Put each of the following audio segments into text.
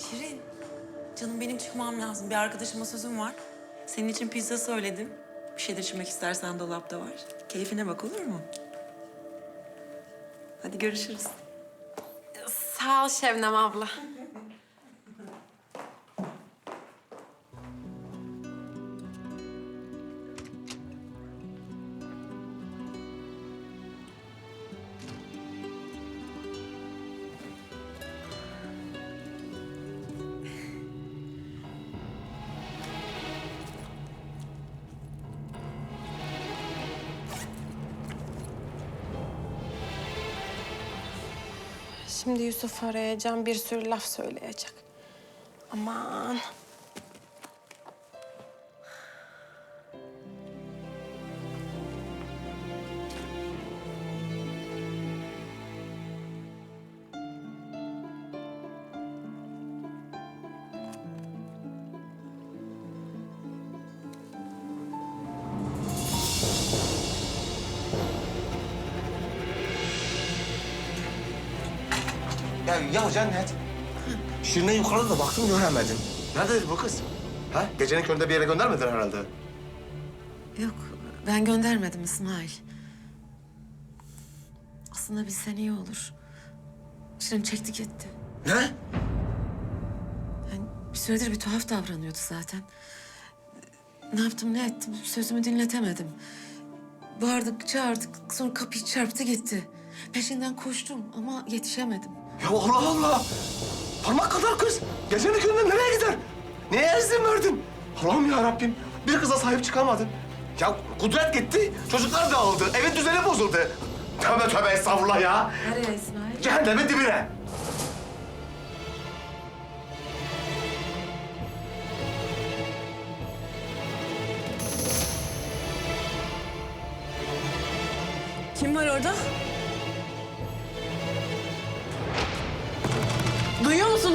Şirin, canım benim çıkmam lazım. Bir arkadaşıma sözüm var. Senin için pizza söyledim. Bir şeyler içmek istersen dolapta var. Keyfine bak olur mu? Hadi görüşürüz. Sağ ol Şebnem abla. Şimdi Yusuf arayacağım, bir sürü laf söyleyecek. Aman. Ya, ya Cennet. Şirin'e yukarıda da baktım göremedim. Nerededir bu kız? Ha? Gecenin köründe bir yere göndermediler herhalde. Yok, ben göndermedim İsmail. Aslında bilsen iyi olur. Şirin çekti gitti. Ne? Yani bir süredir bir tuhaf davranıyordu zaten. Ne yaptım ne ettim sözümü dinletemedim. Bağırdık çağırdık sonra kapıyı çarptı gitti. Peşinden koştum ama yetişemedim. Ya Allah Allah! Parmak kadar kız. Gecenin köründe nereye gider? Neye izin verdin? Allah'ım ya Rabbim. Bir kıza sahip çıkamadın. Ya kudret gitti, çocuklar dağıldı, evin düzeni bozuldu. Tövbe tövbe estağfurullah ya. Nereye İsmail? Cehennemin dibine. Kim var orada?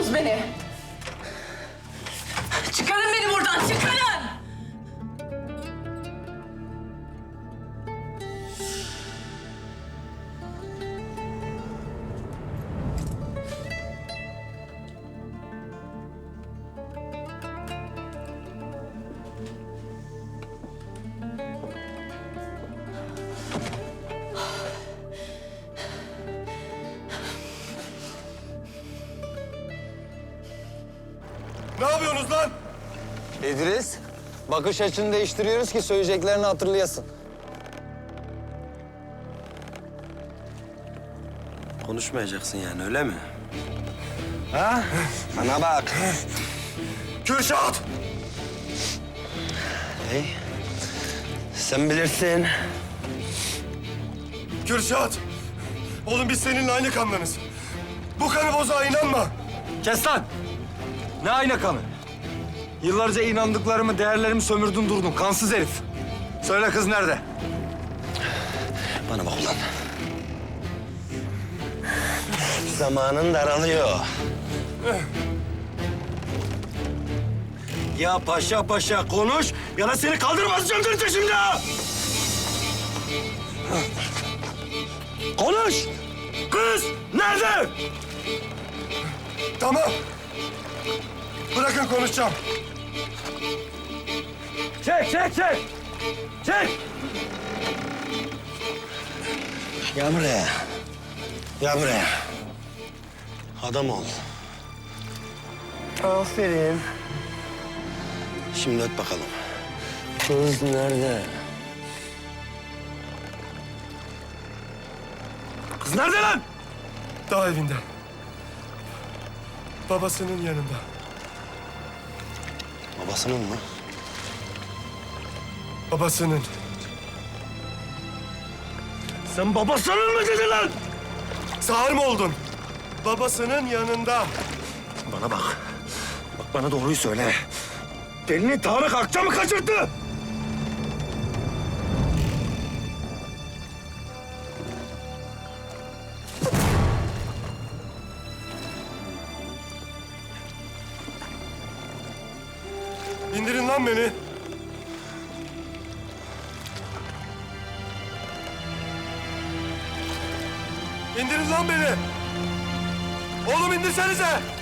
buldunuz beni. Ne yapıyorsunuz lan? İdris, bakış açını değiştiriyoruz ki söyleyeceklerini hatırlayasın. Konuşmayacaksın yani öyle mi? Ha? Bana bak. Kürşat! Hey. Sen bilirsin. Kürşat! Oğlum biz seninle aynı kandanız. Bu kanı bozağa inanma. Kes lan! Ne ayna kanı? Yıllarca inandıklarımı, değerlerimi sömürdün durdun. Kansız herif. Söyle kız nerede? Bana bak ulan. Zamanın daralıyor. Ya paşa paşa konuş ya da seni kaldırmaz öldüreceğim şimdi ha! Konuş! Kız nerede? Tamam. Bırakın konuşacağım. Çek, çek, çek! Çek! Gel buraya. Gel buraya. Adam ol. Aferin. Şimdi öt bakalım. Kız nerede? Kız nerede lan? Dağ evinde. Babasının yanında. Babasının mı? Babasının. Sen babasının mı dedin lan? Sağır mı oldun? Babasının yanında. Bana bak. Bak bana doğruyu söyle. Gelini Tarık Akça mı kaçırdı? İndirin lan beni. İndirin lan beni. Oğlum indirsenize.